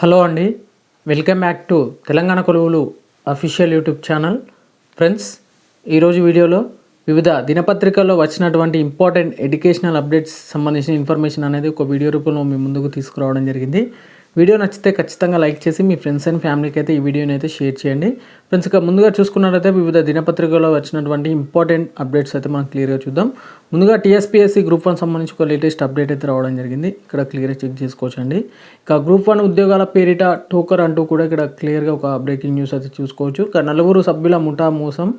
Hello అండి. Welcome back to Telangana కొలువులు official YouTube channel. Friends ఈరోజు వీడియోలో వివిధ దినపత్రికల్లో వచ్చినటువంటి ఇంపార్టెంట్ ఎడ్యుకేషనల్ అప్డేట్స్ సంబంధించిన ఇన్ఫర్మేషన్ అనేది ఒక వీడియో రూపంలో మీ ముందుకు తీసుకురావడం జరిగింది. వీడియో నచ్చితే ఖచ్చితంగా లైక్ చేసి మీ ఫ్రెండ్స్ అండ్ ఫ్యామిలీకి అయితే ఈ వీడియోని అయితే షేర్ చేయండి. ఫ్రెండ్స్ ఇక ముందుగా చూసుకున్నట్లయితే వివిధ దినపత్రికల్లో వచ్చినటువంటి ఇంపార్టెంట్ అప్డేట్స్ అయితే మనం క్లియర్గా చూద్దాం. ముందుగా టీఎస్పీఎస్సీ గ్రూప్ వన్ సంబంధించి ఒక లేటెస్ట్ అప్డేట్ అయితే రావడం జరిగింది. ఇక్కడ క్లియర్గా చెక్ చేసుకోవచ్చండి. ఇక గ్రూప్ వన్ ఉద్యోగాల పేరిట టోకర్ అంటూ కూడా ఇక్కడ క్లియర్గా ఒక బ్రేకింగ్ న్యూస్ అయితే చూసుకోవచ్చు. ఇక నలుగురు సభ్యుల ముఠా మోసం.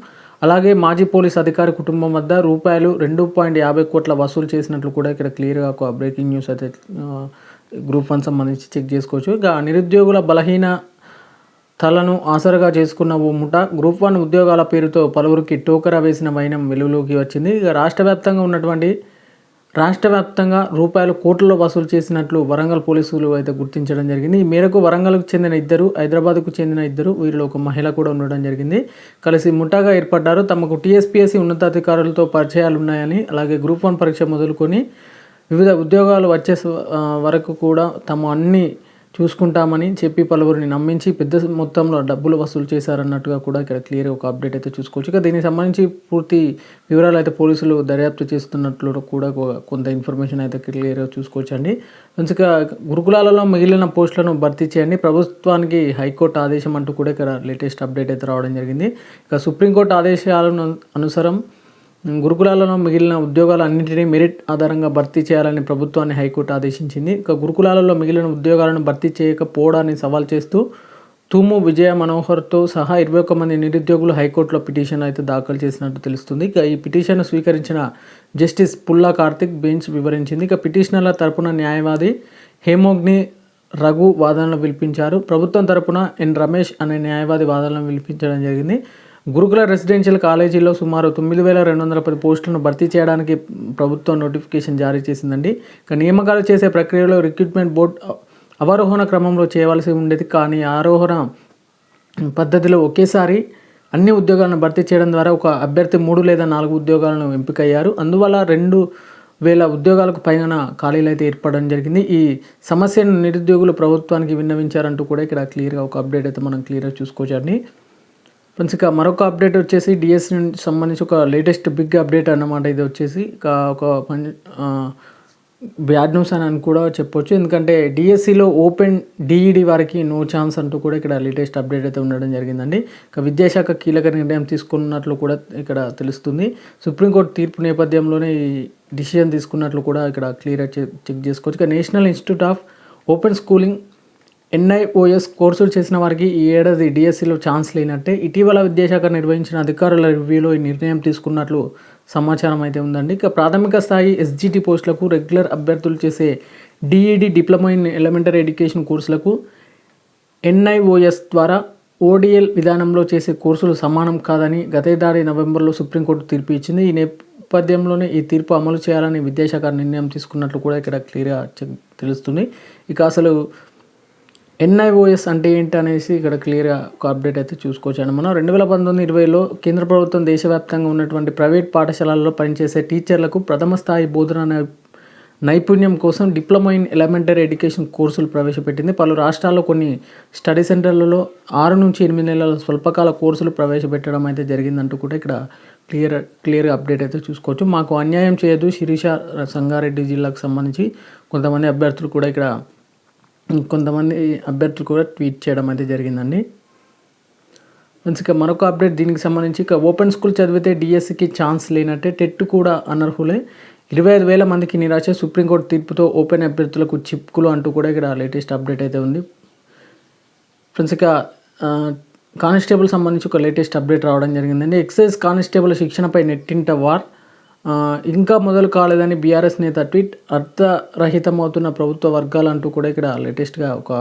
అలాగే మాజీ పోలీస్ అధికారి కుటుంబం వద్ద రూపాయలు రెండు పాయింట్ యాభై కోట్ల వసూలు చేసినట్లు కూడా ఇక్కడ క్లియర్గా ఒక బ్రేకింగ్ న్యూస్ అయితే గ్రూప్ వన్ సంబంధించి చెక్ చేసుకోవచ్చు. ఇక నిరుద్యోగుల బలహీన తలను ఆసరగా చేసుకున్న ఓ ముఠ గ్రూప్ వన్ ఉద్యోగాల పేరుతో పలువురికి టోకరా వేసిన వైనం వెలుగులోకి వచ్చింది. ఇక రాష్ట్ర వ్యాప్తంగా ఉన్నటువంటి రాష్ట్ర వ్యాప్తంగా రూపాయలు కోట్లలో వసూలు చేసినట్లు వరంగల్ పోలీసులు అయితే గుర్తించడం జరిగింది. ఈ మేరకు వరంగల్కు చెందిన ఇద్దరు హైదరాబాద్కు చెందిన ఇద్దరు వీరిలో ఒక మహిళ కూడా ఉండడం జరిగింది. కలిసి ముఠాగా ఏర్పడ్డారు. తమకు టీఎస్పీఎస్సీ ఉన్నతాధికారులతో పరిచయాలు ఉన్నాయని అలాగే గ్రూప్ వన్ పరీక్ష మొదలుకొని వివిధ ఉద్యోగాలు వచ్చే వరకు కూడా తమ అన్ని చూసుకుంటామని చెప్పి పలువురిని నమ్మించి పెద్ద మొత్తంలో డబ్బులు వసూలు చేశారన్నట్టుగా కూడా ఇక్కడ క్లియర్గా ఒక అప్డేట్ అయితే చూసుకోవచ్చు. ఇక దీనికి సంబంధించి పూర్తి వివరాలు అయితే పోలీసులు దర్యాప్తు చేస్తున్నట్లు కూడా కొంత ఇన్ఫర్మేషన్ అయితే క్లియర్గా చూసుకోవచ్చు అండి మంచిగా గురుకులాలలో మిగిలిన పోస్టులను భర్తీ చేయండి. ప్రభుత్వానికి హైకోర్టు ఆదేశం అంటూ కూడా ఇక్కడ లేటెస్ట్ అప్డేట్ అయితే రావడం జరిగింది. ఇక సుప్రీంకోర్టు ఆదేశాలను అనుసరం గురుకులాలలో మిగిలిన ఉద్యోగాలన్నింటినీ మెరిట్ ఆధారంగా భర్తీ చేయాలని ప్రభుత్వాన్ని హైకోర్టు ఆదేశించింది. ఇక గురుకులాలలో మిగిలిన ఉద్యోగాలను భర్తీ చేయకపోవడాన్ని సవాల్ చేస్తూ తూము విజయ మనోహర్తో సహా ఇరవై ఒక్క మంది నిరుద్యోగులు హైకోర్టులో పిటిషన్ అయితే దాఖలు చేసినట్టు తెలుస్తుంది. ఇక ఈ పిటిషన్ స్వీకరించిన జస్టిస్ పుల్లా కార్తిక్ బెంచ్ వివరించింది. ఇక పిటిషనర్ల తరపున న్యాయవాది హేమోగ్ని రఘు వాదనలు వినిపించారు. ప్రభుత్వం తరపున ఎన్ రమేష్ అనే న్యాయవాది వాదనలు వినిపించడం జరిగింది. గురుకుల రెసిడెన్షియల్ కాలేజీలో సుమారు తొమ్మిది వేల రెండు వందల పది పోస్టులను భర్తీ చేయడానికి ప్రభుత్వం నోటిఫికేషన్ జారీ చేసిందండి. ఇక నియామకాలు చేసే ప్రక్రియలో రిక్రూట్మెంట్ బోర్డ్ అవరోహణ క్రమంలో చేయవలసి ఉండేది. కానీ ఆరోహణ పద్ధతిలో ఒకేసారి అన్ని ఉద్యోగాలను భర్తీ చేయడం ద్వారా ఒక అభ్యర్థి మూడు లేదా నాలుగు ఉద్యోగాలను ఎంపికయ్యారు. అందువల్ల రెండు వేల ఉద్యోగాలకు పైన ఖాళీలు అయితే ఏర్పడడం జరిగింది. ఈ సమస్యను నిరుద్యోగులు ప్రభుత్వానికి విన్నవించారంటూ కూడా ఇక్కడ క్లియర్గా ఒక అప్డేట్ అయితే మనం క్లియర్గా చూసుకోవచ్చండి ఫ్రెండ్స్ ఇక మరొక అప్డేట్ వచ్చేసి డిఎస్ సంబంధించి ఒక లేటెస్ట్ బిగ్ అప్డేట్ అన్నమాట ఇది వచ్చేసి. ఇక ఒక బ్యాడ్ న్యూస్ అని అని కూడా చెప్పొచ్చు. ఎందుకంటే డిఎస్సిలో ఓపెన్ డిఈడి వారికి నో ఛాన్స్ అంటూ కూడా ఇక్కడ లేటెస్ట్ అప్డేట్ అయితే ఉండడం జరిగిందండి. ఇక విద్యాశాఖ కీలక నిర్ణయం తీసుకున్నట్లు కూడా ఇక్కడ తెలుస్తుంది. సుప్రీంకోర్టు తీర్పు నేపథ్యంలోనే ఈ డిసిజన్ తీసుకున్నట్లు కూడా ఇక్కడ క్లియర్ చెక్ చేసుకోవచ్చు. ఇక national institute of open schooling NIOS కోర్సులు చేసిన వారికి ఈ ఏడాది డిఎస్సిలో ఛాన్స్ లేనట్టే ఇటీవల విద్యాశాఖ నిర్వహించిన అధికారుల రివ్యూలో ఈ నిర్ణయం తీసుకున్నట్లు సమాచారం అయితే ఉందండి. ఇక ప్రాథమిక స్థాయి ఎస్జిటి పోస్టులకు రెగ్యులర్ అభ్యర్థులు చేసే D Ed diploma in elementary education కోర్సులకు ఎన్ఐఓఎస్ ద్వారా ఓడిఎల్ విధానంలో చేసే కోర్సులు సమానం కాదని గతేదారి నవంబర్లో సుప్రీంకోర్టు తీర్పు ఇచ్చింది. ఈ నేపథ్యంలోనే ఈ తీర్పు అమలు చేయాలని విద్యాశాఖ నిర్ణయం తీసుకున్నట్లు కూడా ఇక్కడ క్లియర్గా తెలుస్తుంది. ఇక అసలు ఎన్ఐఓఎస్ అంటే ఏంటి అనేసి ఇక్కడ క్లియర్గా ఒక అప్డేట్ అయితే చూసుకోవచ్చు అండి. మనం రెండు వేల పంతొమ్మిది ఇరవైలో కేంద్ర ప్రభుత్వం దేశవ్యాప్తంగా ఉన్నటువంటి ప్రైవేట్ పాఠశాలల్లో పనిచేసే టీచర్లకు ప్రథమ స్థాయి బోధన నైపుణ్యం కోసం డిప్లొమా ఇన్ ఎలిమెంటరీ ఎడ్యుకేషన్ కోర్సులు ప్రవేశపెట్టింది. పలు రాష్ట్రాల్లో కొన్ని స్టడీ సెంటర్లలో ఆరు నుంచి ఎనిమిది నెలల స్వల్పకాల కోర్సులు ప్రవేశపెట్టడం అయితే జరిగిందంటూ కూడా ఇక్కడ క్లియర్ క్లియర్గా అప్డేట్ అయితే చూసుకోవచ్చు. మాకు అన్యాయం చేయదు. శిరీష సంగారెడ్డి జిల్లాకు సంబంధించి కొంతమంది అభ్యర్థులు కూడా ఇక్కడ కొంతమంది అభ్యర్థులు కూడా ట్వీట్ చేయడం అయితే జరిగిందండి. ఫ్రెండ్స్ ఇక మరొక అప్డేట్ దీనికి సంబంధించి ఇక ఓపెన్ స్కూల్ చదివితే డిఎస్సికి ఛాన్స్ లేనట్టే టెట్ కూడా అనర్హులే. ఇరవై ఐదు వేల మందికి నిరాశ సుప్రీంకోర్టు తీర్పుతో ఓపెన్ అభ్యర్థులకు చిప్కులు అంటూ కూడా ఇక్కడ లేటెస్ట్ అప్డేట్ అయితే ఉంది. ఫ్రెండ్స్ ఇక కానిస్టేబుల్ సంబంధించి ఒక లేటెస్ట్ అప్డేట్ రావడం జరిగిందండి. ఎక్సైజ్ కానిస్టేబుల్ శిక్షణపై నెట్టింట వార్. ఇంకా మొదలు కాలేదని బీఆర్ఎస్ నేత ట్వీట్ అర్థరహితమవుతున్న ప్రభుత్వ వర్గాలు అంటూ కూడా ఇక్కడ లేటెస్ట్గా ఒక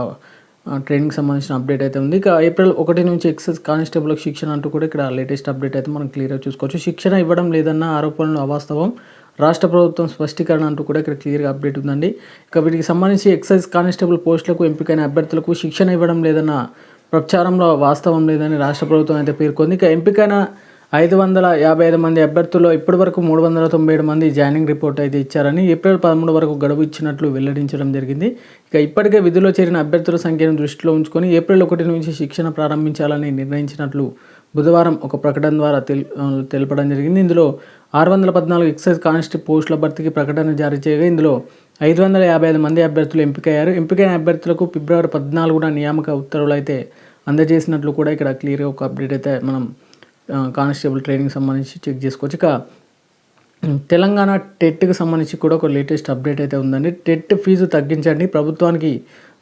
ట్రైనింగ్ సంబంధించిన అప్డేట్ అయితే ఉంది. ఇక ఏప్రిల్ ఒకటి నుంచి ఎక్సైజ్ కానిస్టేబుల్కి శిక్షణ అంటూ కూడా ఇక్కడ లేటెస్ట్ అప్డేట్ అయితే మనం క్లియర్గా చూసుకోవచ్చు. శిక్షణ ఇవ్వడం లేదన్న ఆరోపణలు అవాస్తవం. రాష్ట్ర ప్రభుత్వం స్పష్టీకరణ అంటూ కూడా ఇక్కడ క్లియర్గా అప్డేట్ ఉందండి. ఇక వీటికి సంబంధించి ఎక్సైజ్ కానిస్టేబుల్ పోస్టులకు ఎంపికైన అభ్యర్థులకు శిక్షణ ఇవ్వడం లేదన్న ప్రచారంలో వాస్తవం లేదని రాష్ట్ర ప్రభుత్వం అయితే పేర్కొంది. ఇక ఎంపికైన ఐదు వందల యాభై ఐదు మంది అభ్యర్థుల్లో ఇప్పటివరకు మూడు వందల తొంభై ఏడు మంది జాయినింగ్ రిపోర్ట్ అయితే ఇచ్చారని ఏప్రిల్ పదమూడు వరకు గడువు ఇచ్చినట్లు వెల్లడించడం జరిగింది. ఇక ఇప్పటికే విధుల్లో చేరిన అభ్యర్థుల సంఖ్యను దృష్టిలో ఉంచుకొని ఏప్రిల్ ఒకటి నుంచి శిక్షణ ప్రారంభించాలని నిర్ణయించినట్లు బుధవారం ఒక ప్రకటన ద్వారా తెల్ తెలపడం జరిగింది. ఇందులో ఆరు వందల పద్నాలుగు ఎక్సైజ్ కానిస్టేబుల్ పోస్టుల భర్తీకి ప్రకటన జారీ చేయగా ఇందులో ఐదు వందల యాభై ఐదు మంది అభ్యర్థులు ఎంపికయ్యారు. ఎంపికైన అభ్యర్థులకు ఫిబ్రవరి పద్నాలుగున నియామక ఉత్తర్వులు అయితే అందజేసినట్లు కూడా ఇక్కడ క్లియర్గా ఒక అప్డేట్ అయితే మనం కానిస్టేబుల్ ట్రైనింగ్ సంబంధించి చెక్ చేసుకోవచ్చు. ఇక తెలంగాణ టెట్కి సంబంధించి కూడా ఒక లేటెస్ట్ అప్డేట్ అయితే ఉందండి. టెట్ ఫీజు తగ్గించండి. ప్రభుత్వానికి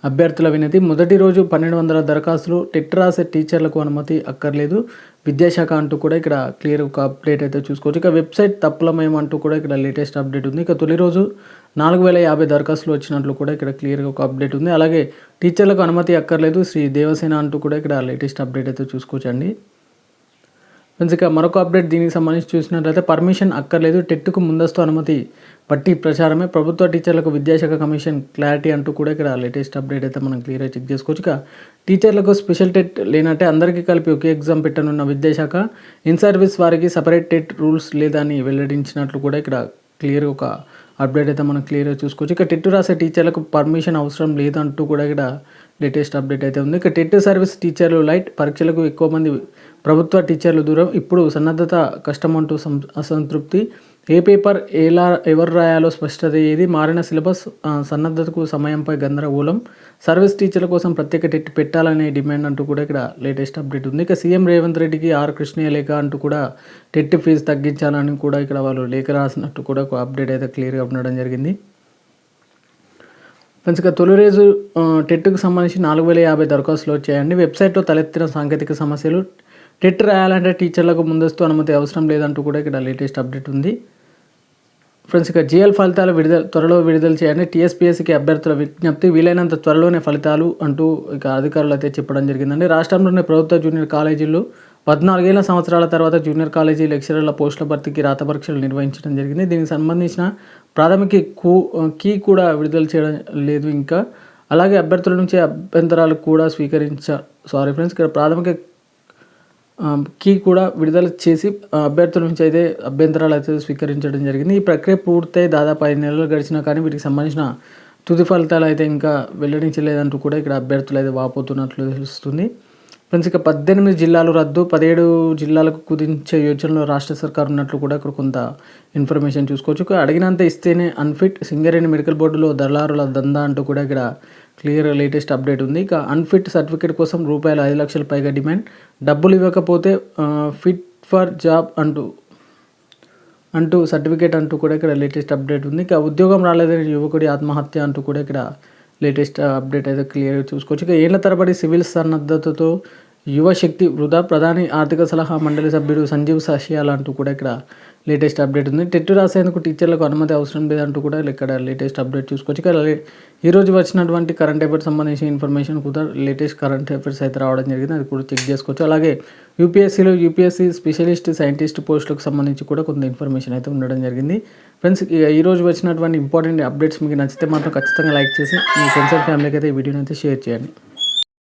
అభ్యర్థుల వినతి. మొదటి రోజు పన్నెండు వందల దరఖాస్తులు టెట్ రాసే టీచర్లకు అనుమతి అక్కర్లేదు. విద్యాశాఖ అంటూ కూడా ఇక్కడ క్లియర్ ఒక అప్డేట్ అయితే చూసుకోవచ్చు. ఇక వెబ్సైట్ తప్పులమయం అంటూ కూడా ఇక్కడ లేటెస్ట్ అప్డేట్ ఉంది. ఇక తొలి రోజు నాలుగు వేల యాభై దరఖాస్తులు వచ్చినట్లు కూడా ఇక్కడ క్లియర్గా ఒక అప్డేట్ ఉంది. అలాగే టీచర్లకు అనుమతి అక్కర్లేదు. శ్రీ దేవసేన అంటూ కూడా ఇక్కడ లేటెస్ట్ అప్డేట్ అయితే చూసుకోవచ్చండి. ఇక మరొక అప్డేట్ దీనికి సంబంధించి చూసినట్లయితే పర్మిషన్ అక్కర్లేదు టెట్కు ముందస్తు అనుమతి బట్టి ప్రచారమే. ప్రభుత్వ టీచర్లకు విద్యాశాఖ కమిషన్ క్లారిటీ అంటూ కూడా ఇక్కడ లేటెస్ట్ అప్డేట్ అయితే మనం క్లియర్గా చెక్ చేసుకోవచ్చు. ఇక టీచర్లకు స్పెషల్ టెట్ లేనంటే అందరికీ కలిపి ఒకే ఎగ్జామ్ పెట్టనున్న విద్యాశాఖ ఇన్ సర్వీస్ వారికి సపరేట్ టెట్ రూల్స్ లేదని వెల్లడించినట్లు కూడా ఇక్కడ క్లియర్ ఒక అప్డేట్ అయితే మనం క్లియర్గా చూసుకోవచ్చు. ఇక టెట్ రాసే టీచర్లకు పర్మిషన్ అవసరం లేదంటూ కూడా ఇక్కడ లేటెస్ట్ అప్డేట్ అయితే ఉంది. ఇక టెట్ సర్వీస్ టీచర్లు లైట్ పరీక్షలకు ఎక్కువ మంది ప్రభుత్వ టీచర్లు దూరం. ఇప్పుడు సన్నద్ధత కష్టం అంటూ సం- అసంతృప్తి. ఏ పేపర్ ఎలా ఎవరు రాయాలో స్పష్టత ఏది? మారిన సిలబస్ సన్నద్ధతకు సమయంపై గందరగోళం సర్వీస్ టీచర్ల కోసం ప్రత్యేక టెట్ పెట్టాలనే డిమాండ్ అంటూ కూడా ఇక్కడ లేటెస్ట్ అప్డేట్ ఉంది. ఇక సీఎం రేవంత్ రెడ్డికి ఆర్ కృష్ణయ్య లేఖ అంటూ కూడా టెట్ ఫీజు తగ్గించాలని కూడా ఇక్కడ వాళ్ళు లేఖ రాసినట్టు కూడా ఒక అప్డేట్ అయితే క్లియర్గా ఉండడం జరిగింది. ఫ్రెండ్స్ ఇక తొలి రోజు టెట్కు సంబంధించి నాలుగు వేల యాభై దరఖాస్తులు వచ్చాయండి. వెబ్సైట్లో తలెత్తిన సాంకేతిక సమస్యలు టెట్ రాయాలంటే టీచర్లకు ముందస్తు అనుమతి అవసరం లేదంటూ కూడా ఇక్కడ లేటెస్ట్ అప్డేట్ ఉంది. ఫ్రెండ్స్ ఇక జిఎల్ ఫలితాలు విడుదల త్వరలో విడుదల చేయండి. టీఎస్పీఎస్సీకి అభ్యర్థుల విజ్ఞప్తి వీలైనంత త్వరలోనే ఫలితాలు అంటూ ఇక అధికారులు అయితే చెప్పడం జరిగిందండి. రాష్ట్రంలోని ప్రభుత్వ జూనియర్ కాలేజీల్లో పద్నాలుగేళ్ళ సంవత్సరాల తర్వాత జూనియర్ కాలేజీ లెక్చరర్ల పోస్టుల భర్తీకి రాత పరీక్షలు నిర్వహించడం జరిగింది. దీనికి సంబంధించిన ప్రాథమిక కూ కీ కూడా విడుదల చేయడం లేదు ఇంకా. అలాగే అభ్యర్థుల నుంచి అభ్యంతరాలు కూడా స్వీకరించ సారీ ఫ్రెండ్స్ ఇక్కడ ప్రాథమిక కీ కూడా విడుదల చేసి అభ్యర్థుల నుంచి అయితే అభ్యంతరాలు అయితే స్వీకరించడం జరిగింది. ఈ ప్రక్రియ పూర్తయి దాదాపు ఐదు నెలలు గడిచినా కానీ వీటికి సంబంధించిన తుది ఫలితాలు అయితే ఇంకా వెల్లడించలేదంటూ కూడా ఇక్కడ అభ్యర్థులు అయితే వాపోతున్నట్లు తెలుస్తుంది. ఫ్రెండ్స్ ఇక పద్దెనిమిది జిల్లాలు రద్దు పదిహేడు జిల్లాలకు కుదించే యోచనలో రాష్ట్ర సర్కార్ ఉన్నట్లు కూడా ఇక్కడ కొంత ఇన్ఫర్మేషన్ చూసుకోవచ్చు. అడిగినంత ఇస్తేనే అన్ఫిట్ సింగరేణి మెడికల్ బోర్డులో దళారుల దందా అంటూ కూడా ఇక్కడ క్లియర్ లేటెస్ట్ అప్డేట్ ఉంది. ఇక అన్ఫిట్ సర్టిఫికేట్ కోసం రూపాయలు ఐదు లక్షల పైగా డిమాండ్. డబ్బులు ఇవ్వకపోతే ఫిట్ ఫర్ జాబ్ అంటూ అంటూ సర్టిఫికేట్ అంటూ కూడా ఇక్కడ లేటెస్ట్ అప్డేట్ ఉంది. ఇక ఉద్యోగం రాలేదని యువకుడి ఆత్మహత్య అంటూ కూడా ఇక్కడ లేటెస్ట్ అప్డేట్ అయితే క్లియర్గా చూసుకోవచ్చు. ఇక ఏళ్ళ తరబడి సివిల్ సన్నద్ధతతో యువశక్తి వృధా ప్రధాని ఆర్థిక సలహా మండలి సభ్యుడు సంజీవ్ సాషియాల అంటూ కూడా ఇక్కడ లేటెస్ట్ అప్డేట్ ఉంది. టెట్ రాసేందుకు టీచర్లకు అనుమతి అవసరం లేదంటూ కూడా ఇక్కడ లేటెస్ట్ అప్డేట్ చూసుకోవచ్చు. ఇక ఈరోజు ఈ రోజు వచ్చినటువంటి కరెంట్ అఫైర్స్ సంబంధించిన ఇన్ఫర్మేషన్ కూడా లేటెస్ట్ కరెంట్ అఫైర్స్ అయితే రావడం జరిగింది. అది కూడా చెక్ చేసుకోవచ్చు. అలాగే యూపీఎస్సీలో యూపీఎస్సీ స్పెషలిస్ట్ సైంటిస్ట్ పోస్టులకు సంబంధించి కూడా కొంత ఇన్ఫర్మేషన్ అయితే ఉండడం జరిగింది. ఫ్రెండ్స్ ఈరోజు వచ్చినటువంటి ఇంపార్టెంట్ అప్డేట్స్ మీకు నచ్చితే మాత్రం ఖచ్చితంగా లైక్ చేసి మీ ఫ్రెండ్స్ అండ్ ఫ్యామిలీకి అయితే ఈ వీడియోని అయితే షేర్ చేయండి.